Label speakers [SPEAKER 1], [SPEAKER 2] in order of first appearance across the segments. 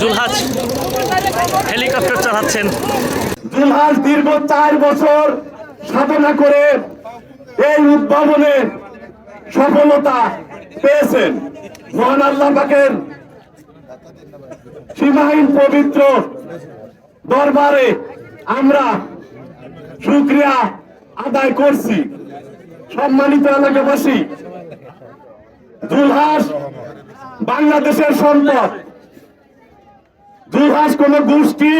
[SPEAKER 1] Zulhaz helicopter চালাচ্ছেন।
[SPEAKER 2] জুলহাস দীর্ঘ চার বছর সাধনা করে এই উদ্ভাবনে সফলতা পেয়েছেন। মহান আল্লাহ পাকের সীমাহীন পবিত্র দরবারে আমরা শুক্রিয়া আদায় করছি। সম্মানিত এলাকাবাসী দুলহাস বাংলাদেশের সম্পদ। জুলহাস কোন গোষ্ঠী,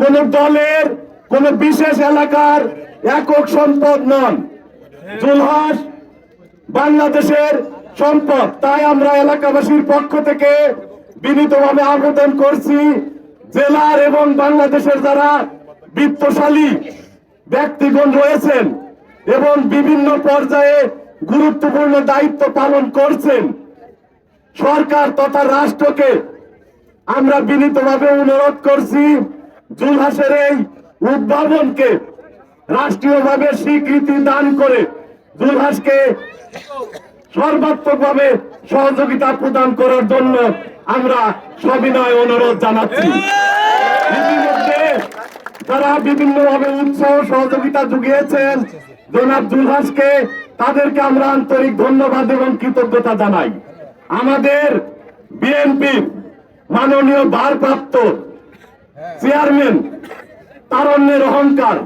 [SPEAKER 2] কোন দলের, কোন বিশেষ এলাকার একক সম্পদ নন। জুলহাস বাংলাদেশের সম্পদ। তাই আমরা এলাকাবাসীর পক্ষ থেকে বিনীতভাবে আবেদন করছি, জেলার এবং বাংলাদেশের যারা বিত্তশালী ব্যক্তিগণ রয়েছেন এবং বিভিন্ন পর্যায়ে গুরুত্বপূর্ণ দায়িত্ব পালন করছেন, সরকার তথা রাষ্ট্রকে আমরা বিনীতভাবে অনুরোধ করছি জুলহাসের এই উদ্ভাবনকে রাষ্ট্রীয়ভাবে স্বীকৃতি দান করে জুলহাসকে সর্বাত্মকভাবে সহযোগিতা প্রদান করার জন্য আমরা সবিনয় অনুরোধ জানাচ্ছি। তারা বিভিন্নভাবে উৎসাহ সহযোগিতা জুগিয়েছেন জনাব জুলহাসকে তাদেরকে আমরা আন্তরিক ধন্যবাদ এবং কৃতজ্ঞতা জানাই। আমাদের বিএনপির মাননীয় ভারপ্রাপ্ত চেয়ারম্যান তারণ্যের অহংকার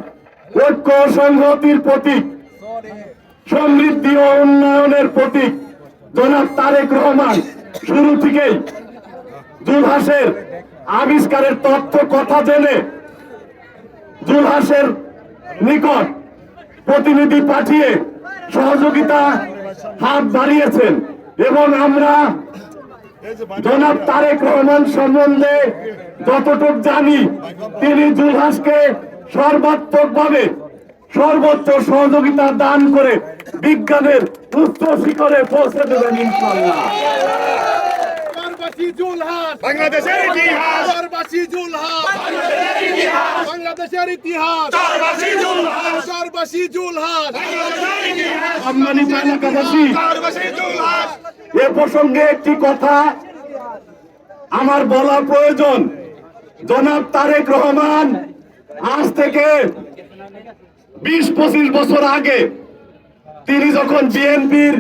[SPEAKER 2] ঐক্য সংহতির প্রতীক, সমৃদ্ধি ও উন্নয়নের প্রতীক। জনাব তারেক রহমান, শুরু থেকেই জুলহাসের আবিষ্কারের তথ্য, কথা জেনে জুলহাসের নিকট প্রতিনিধি পাঠিয়ে সহযোগিতা হাত বাড়িয়েছেন। এবং আমরা জনাব তারেক রহমান সম্বন্ধে যতটুক জানি তিনি জুলহাসকে সর্বাত্মকভাবে সর্বোচ্চ সহযোগিতা দান করে বিজ্ঞানের উচ্চ শিখরে পৌঁছে দেবেন ইনশাল্লাহ
[SPEAKER 3] বাংলাদেশের ইতিহাস।
[SPEAKER 4] বাংলাদেশের
[SPEAKER 2] সম্মানিত এলাকাবাসী এ প্রসঙ্গে একটি কথা আমার বলা প্রয়োজন। জনাব তারেক রহমান, আজ থেকে বিশ, পঁচিশ বছর আগে তিনি যখন বিএনপির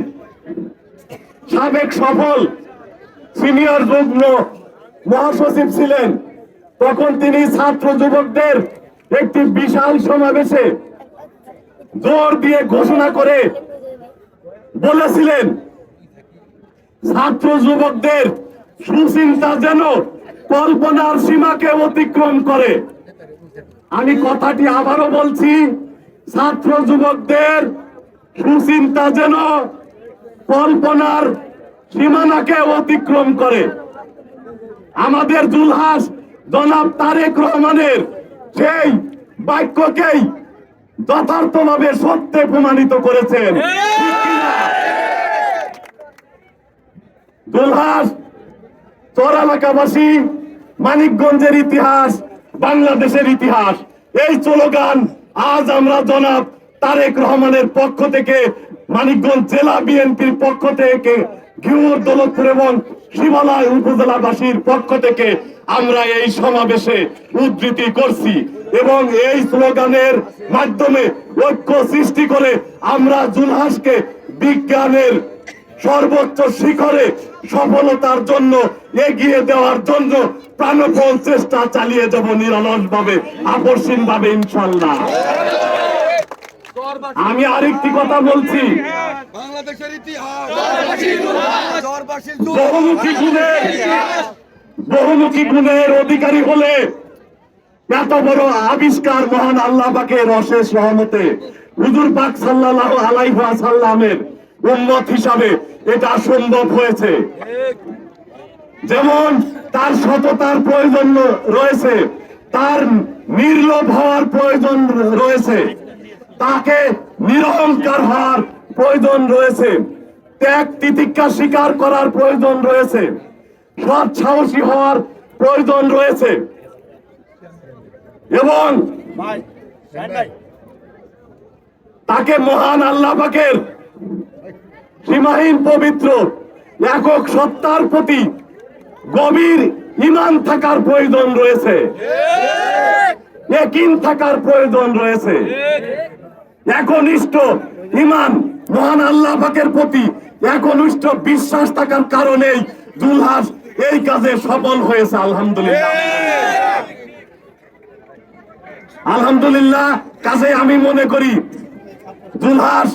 [SPEAKER 2] সাবেক সফল সিনিয়র যুগ্ম মহাসচিব ছিলেন, তখন তিনি ছাত্র যুবকদের একটি বিশাল সমাবেশে জোর দিয়ে ঘোষণা করে বলেছিলেন ছাত্র যুবকদের সুচিন্তা যেন কল্পনার সীমাকে অতিক্রম করে। আমি কথাটি আবারও বলছি, ছাত্র যুবকদের সুচিন্তা যেন কল্পনার সীমানাকে অতিক্রম করে। আমাদের জুলহাস জনাব তারেক রহমানের সেই বাক্যকেই যথার্থভাবে সত্যে প্রমাণিত করেছেন? দুলহাস চর এলাকাবাসী, মানিকগঞ্জের ইতিহাস, বাংলাদেশের ইতিহাস। এই স্লোগান আজ আমরা জনাব তারেক রহমানের পক্ষ থেকে, মানিকগঞ্জ জেলা বিএনপির পক্ষ থেকে ঘিউর দৌলতপুর এবং শিবালয় উপজেলাবাসীর পক্ষ থেকে আমরা এই সমাবেশে উদ্ধৃতি করছি এবং এই স্লোগানের মাধ্যমে ঐক্য সৃষ্টি করে আমরা জুলহাসকে বিজ্ঞানের সর্বোচ্চ শিখরে সফলতার জন্য এগিয়ে দেওয়ার জন্য প্রাণপণ চেষ্টা চালিয়ে যাব নিরলস ভাবে আকর্ষণ ভাবে ইনশাল্লাহ। আমি আরেকটি কথা বলছি।
[SPEAKER 4] বাংলাদেশের ইতিহাস।
[SPEAKER 2] বহুমুখী গুণের বহুমুখী গুণের অধিকারী হলে এত বড় আবিষ্কার মহান আল্লাহ পাকের অশেষ রহমতে হুজুর পাক সাল্লাল্লাহু আলাইহি ওয়াসাল্লামের উম্মত হিসাবে এটা সম্ভব হয়েছে। যেমন তার সততার প্রয়োজন রয়েছে তার নির্লোভ হওয়ার প্রয়োজন রয়েছে তাকে নিরহংকার হওয়ার প্রয়োজন রয়েছে ত্যাগ তিতিক্ষা স্বীকার করার প্রয়োজন রয়েছে সৎ সাহসী হওয়ার প্রয়োজন রয়েছে। এবং তাকে মহান আল্লাহ পাকের সীমাহীন পবিত্র, একক সত্তার প্রতি গভীর ইমান থাকার প্রয়োজন রয়েছে। থাকার প্রয়োজন রয়েছে। একনিষ্ঠ ইমান মহান আল্লাহ পাকের প্রতি একনিষ্ঠ বিশ্বাস থাকার কারণেই দুলহাস এই কাজে সফল হয়েছে, আলহামদুলিল্লাহ। আলহামদুলিল্লাহ, কাজে আমি মনে করি দুলহাস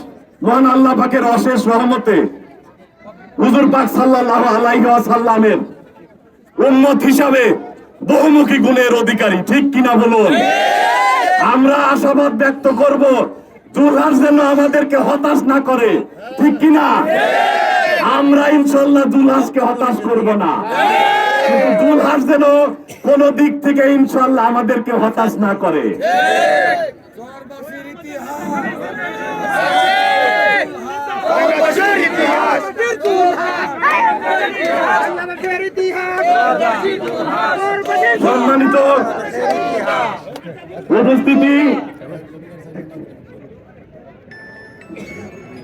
[SPEAKER 2] মহান আল্লাহ পাকের অশেষ রহমতে হুজুর পাক সাল্লাল্লাহু আলাইহি ওয়াসাল্লামের উম্মত হিসাবে বহুমুখী গুণের অধিকারী, ঠিক কিনা বলুন? আমরা আশাবাদ ব্যক্ত করব দুলহাস যেন আমাদেরকে হতাশ না করে, ঠিক কিনা? আমরা ইনশাল্লাহ দুলহাসকে হতাশ করব না। দুলহাস যেন কোন দিক থেকে ইনশাল্লাহ আমাদেরকে হতাশ না করে। সম্মানিত উপস্থিতি।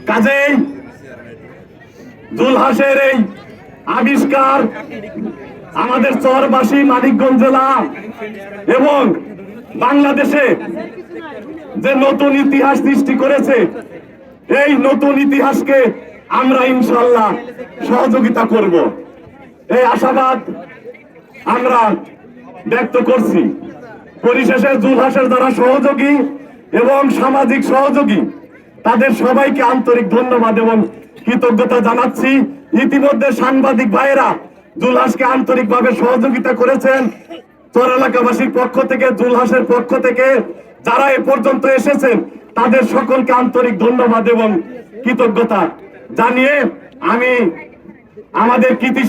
[SPEAKER 2] কাজেই জুলহাসের এই আবিষ্কার আমাদের চরবাসী মানিকগঞ্জ জেলা এবং বাংলাদেশে যে নতুন ইতিহাস সৃষ্টি করেছে, এই নতুন ইতিহাসকে আমরা ইনশাল্লাহ সহযোগিতা করব। এই আশাবাদ আমরা ব্যক্ত করছি। পরিশেষে জুলহাসের দ্বারা সহযোগী এবং সামাজিক সহযোগী, তাদের সবাইকে আন্তরিক ধন্যবাদ এবং কৃতজ্ঞতা জানাচ্ছি। ইতিমধ্যে সাংবাদিক ভাইয়েরা জুলহাসকে আন্তরিকভাবে সহযোগিতা করেছেন। চর এলাকাবাসীর পক্ষ থেকে জুলহাসের পক্ষ থেকে যারা এ পর্যন্ত এসেছেন, তাদের সকলকে আন্তরিক ধন্যবাদ এবং কৃতজ্ঞতা জানিয়ে আমি আমাদের কৃতি